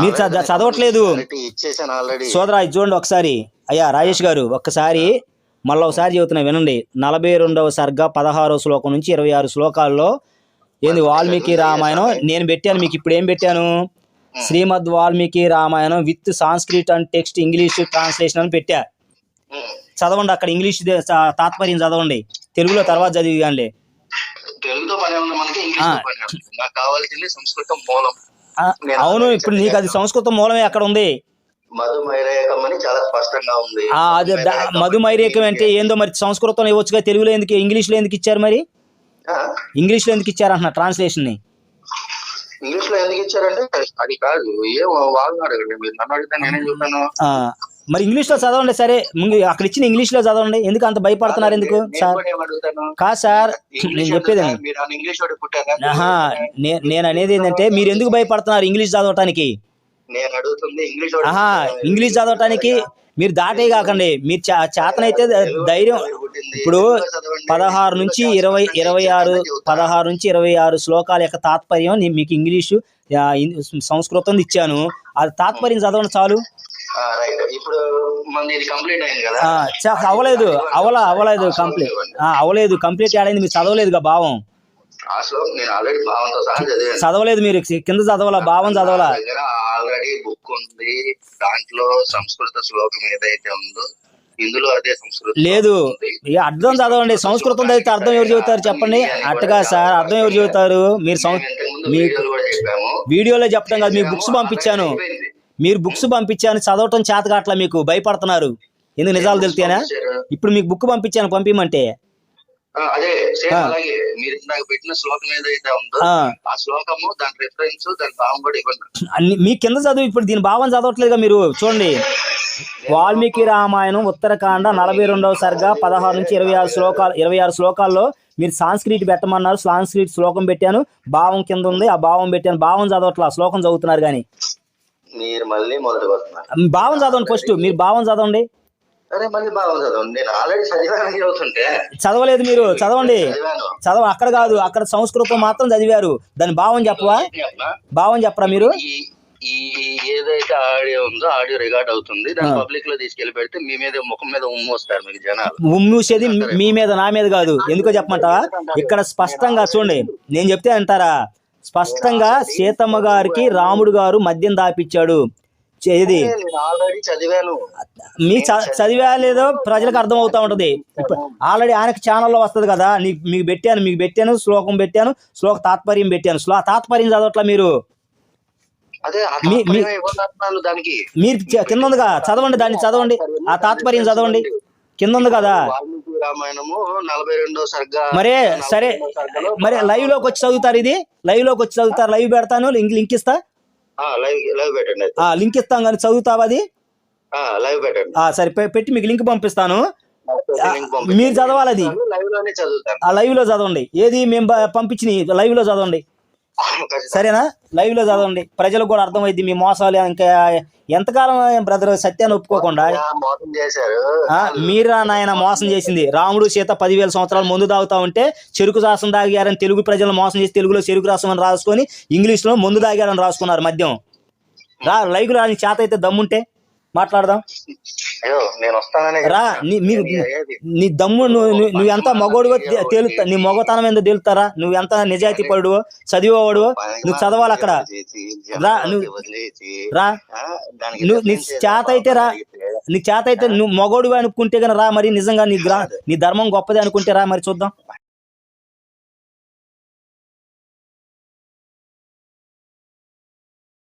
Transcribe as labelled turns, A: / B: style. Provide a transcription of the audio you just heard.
A: మీరు చద- చదవట్లేదు. సోదరా ఇది చూడండి ఒకసారి. అయ్యా రాజేష్ గారు ఒక్కసారి మళ్ళీ ఒకసారి చెబుతున్నా వినండి. నలభై రెండవ సర్గ పదహారవ శ్లోకం నుంచి ఇరవై ఆరు శ్లోకాల్లో ఏంది వాల్మీకి రామాయణం? నేను పెట్టాను మీకు ఇప్పుడు ఏం పెట్టాను? Srimad Valmiki Ramayanam with Sanskrit and text English translation అని పెట్టా. చదవండి అక్కడ ఇంగ్లీష్ తాత్పర్యం చదవండి. తెలుగులో తర్వాత చదివి కానీ
B: తెలుగుతో పని ఉంది మనకి కావాల్సింది సంస్కృతం మూలం.
A: అవును ఇప్పుడు నీకు అది సంస్కృతం మూలమే అక్కడ ఉంది.
B: మధు మైరేకం అని చాలా స్పష్టంగా ఉంది.
A: ఆ, అది ద- మధుమైరేకం అంటే ఏందో మరి సంస్కృతంలో ఇవ్వచ్చుగా తెలుగులో ఎందుకు ఇంగ్లీష్లో ఎందుకు ఇచ్చారు మరి?
B: ఆ?
A: ఇంగ్లీష్లో ఎందుకు ఇచ్చారు అంటున్నా
B: ట్రాన్స్లేషన్ని ఇంగ్లీష్లో ఎందుకు ఇచ్చారంటే అది కాదు ఏం వాళ్ళని అడగండి మీరు నన్ను అడిగితే నేనేం చెప్తాను
A: ఆ, మరి ఇంగ్లీష్లో చదవండి సరే. ముందు అక్కడ ఇచ్చిన ఇంగ్లీష్లో చదవండి. ఎందుకు అంత భయపడుతున్నారు ఎందుకు? సార్. కాదు సార్ నేను చెప్పేది నేను అనేది ఏంటంటే మీరు ఎందుకు భయపడుతున్నారు ఇంగ్లీష్ చదవటానికి?
B: ఇంగ్లీష్
A: చదవటానికి మీరు దాటే కాకండి. మీరు చేతనైతే ధైర్యం ఇప్పుడు పదహారు నుంచి ఇరవై ఇరవై ఆరు పదహారు నుంచి ఇరవై ఆరు శ్లోకాల యొక్క తాత్పర్యం మీకు ఇంగ్లీషు సంస్కృతం ఇచ్చాను. అది తాత్పర్యం చదవండి చాలు.
B: రైట్ ఇప్పుడు ఇది కంప్లీట్ అయింది కదా?
A: అవలేదు. అవల అవలేదు కంప్లీట్ అవలేదు. కంప్లీట్ ఆడైంది మీరు చదవలేదుగా భావం.
B: ఆ శ్లోకం నేను ఆల్రెడీ భావంతో సహా చదివాను.
A: చదవలేదు మీరు. కింద చదవాలా? భావం చదవాలా?
B: దగ్గర ఆల్రెడీ బుక్ ఉంది. దాంట్లో సంస్కృత శ్లోకం ఏదైతే ఉందో ఇందులో అదే సంస్కృత
A: లేదు. అర్థం చదవండి. సంస్కృతం చదివితే అర్థం ఎవరు చెబుతారు చెప్పండి? అట్టగా సార్ అర్థం ఎవరు చెబుతారు? మీరు
B: వీడియోలు
A: చెప్పడం కాదు. మీకు బుక్స్ పంపించాను. మీరు బుక్స్ పంపించాను చదవటం చేత కావట్లా మీకు భయపడుతున్నారు. ఎందుకు నిజాలు తెలితేనా ఇప్పుడు మీకు బుక్ పంపించాను పంపించమంటే
B: ఆ, అదే సేమ్
A: ఆ.
B: అలాగే. మీరు ఇందాక పెట్టిన శ్లోకం ఏదైతే ఉందో
A: ఆ,
B: ఆ శ్లోకము దాని రిఫరెన్స్ దాని భావం కూడా ఇవ్వండి.
A: అన్ని మీ కింద చదువు ఇప్పుడు దీని భావం చదవట్లేదుగా మీరు చూడండి. వాల్మీకి రామాయణం ఉత్తరాఖండ నలభై రెండవ సర్గ పదహారు నుంచి ఇరవై ఆరు శ్లోకాలు ఇరవై ఆరు శ్లోకాల్లో మీరు సాంస్క్రిట్ పెట్టమన్నారు సాంస్క్రిట్ శ్లోకం పెట్టాను భావం కింద ఉంది ఆ భావం పెట్టాను భావం చదవట్లా శ్లోకం చదువుతున్నారు కానీ.
B: మీరు మళ్ళీ మొదటికి వస్తున్నారు.
A: భావం చదవండి ఫస్ట్ మీరు భావం చదవండి.
B: అరే మళ్ళీ భావం చదవండి. నేను ఆల్రెడీ చదివాను చదువుతుంటే.
A: చదవలేదు మీరు చదవండి. చదవ అక్కడ కాదు అక్కడ సంస్కృతం మాత్రం చదివారు. దాని భావం చెప్పవా? భావం చెప్పరా మీరు?
B: ఈ ఏదైతే ఆడియో ఉందో ఆడియో రికార్డ్ అవుతుంది. దాన్ని
A: ఆ.
B: పబ్లిక్లో తీసుకెళ్ళి పెడితే మీ మీద ముఖం మీద ఉమ్ము వస్తారు మీకు జనాలు.
A: ఉమ్మూసేది మీ మీద నా మీద కాదు. ఎందుకో చెప్పమంటావా? ఇక్కడ స్పష్టంగా చూడండి. నేను చెప్తే అంటారా? స్పష్టంగా సీతమ్మ గారికి రాముడు గారు మద్యం దాపిచ్చాడు. ఇది మీ చదివా లేదో ప్రజలకు అర్థం అవుతా ఉంటది ఆల్రెడీ ఆయనకి ఛానల్లో వస్తది కదా. నీకు మీకు పెట్టాను మీకు పెట్టాను శ్లోకం పెట్టాను శ్లోక తాత్పర్యం పెట్టాను. శ్లో తాత్పర్యం చదవట్లా మీరు? మీరు కింద ఉందిగా. చదవండి దాన్ని చదవండి. ఆ తాత్పర్యం చదవండి. కింద ఉంది కదా.
B: రామాయణము నలభై రెండో సర్గ
A: మరే సరే మరి లైవ్లోకి వచ్చి చదువుతారు ఇది? లైవ్లోకి వచ్చి చదువుతారు? లైవ్ పెడతాను? లింక్ లింక్ ఇస్తా?
B: లైవ్ లైవ్ పెట్టండి అయితే.
A: ఆ లింక్ ఇస్తాం కానీ చదువుతావా అది?
B: లైవ్ పెట్టండి.
A: సరే పెట్టి మీకు లింక్ పంపిస్తాను. మీరు చదవాలి అది లైవ్లో చదవండి. ఏది మేము పంపించిన లైవ్లో చదవండి. సరేనా? లైవ్లో చదవండి. ప్రజలకు కూడా అర్థమైంది మీ మోసాలు ఇంకా ఎంతకాలం బ్రదర్ సత్యాన్ని ఒప్పుకోకుండా?
B: మోసం చేశారు.
A: మీరా నాయన మోసం చేసింది. రాముడు సీత పదివేల సంవత్సరాలు ముందు తాగుతా ఉంటే చెరుకు రాసం తాగారని తెలుగు ప్రజలను మోసం చేసి తెలుగులో చెరుకు రాసం అని రాసుకొని ఇంగ్లీష్లో ముందు తాగారని రాసుకున్నారు మద్యం. రా లైవ్ రా నీ చేత అయితే దమ్ముంటే. మాట్లాడదాం. రా నీ దమ్ము నువ్వు నువ్వు- ఎంత మగోడువో తే- తేలుతా నీ మగతనం ఏందో తేలుతారా నువ్వు ఎంత నిజాయితీ పడువో చదివేవాడువో నువ్వు చదవాలి అక్కడ. రా, నువ్వు- రా. నువ్వు నీ చేత అయితే రా. నీ చేత అయితే నువ్వు మగోడివి అనుకుంటే గన రా మరి నిజంగా నీ గ్రా నీ ధర్మం గొప్పది అనుకుంటే రా మరి చూద్దాం.